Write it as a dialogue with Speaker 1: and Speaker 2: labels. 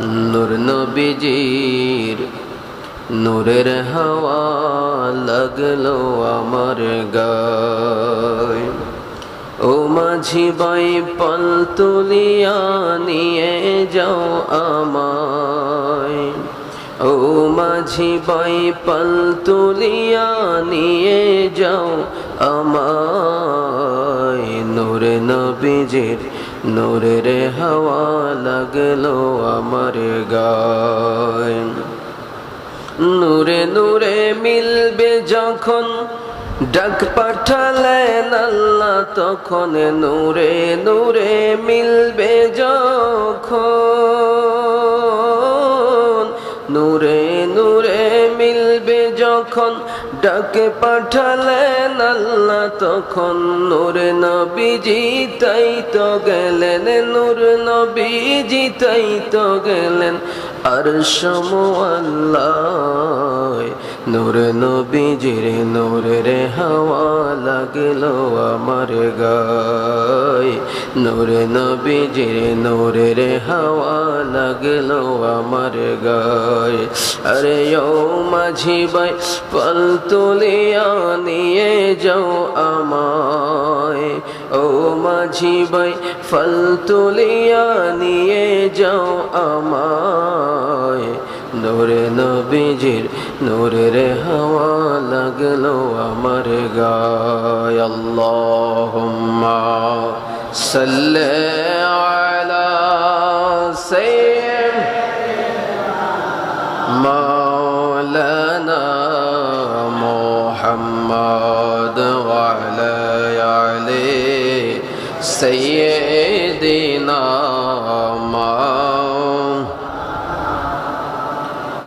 Speaker 1: নূর নবীজির নূরের হাওয়া লাগল আমার গায়। ও মাঝি বাই পল তুলিয়া নিয়ে যাও আমায়। ও মাঝি বাই পল তুলিয়া নিয়ে যাও আমায়। নূরে নবীজির, নূরের হাওয়া লাগল আমার গায়। নূরে নূরে মিলবে যখন ডাক পাঠালেন আল্লাহ, তখন নূরে নূরে মিলবে যখন। নূরে নূরে যখন ডাকে পাঠালেন আল্লাহ, তখন নূর নবীজি তাই তো গেলেন, নূর নবীজি তাই তো গেলেন। আর আল্লাহ, নূর নবীজির নূরের হাওয়া লাগল আমার গায়। নূর নবীজির নূরের হাওয়া লাগল আমার গায়। আরে মাঝি বাই পল তুলিয়া নিয়ে যাও আমায়। ও মাঝি ভাই ফল তুলিয়া নিয়ে যাও আমায়। নোরে নবীজির নোরে রে হওয়া লাগল আমার গায়। আল্লাহুম্মা সাল্লি মোহাম্মা سيدنا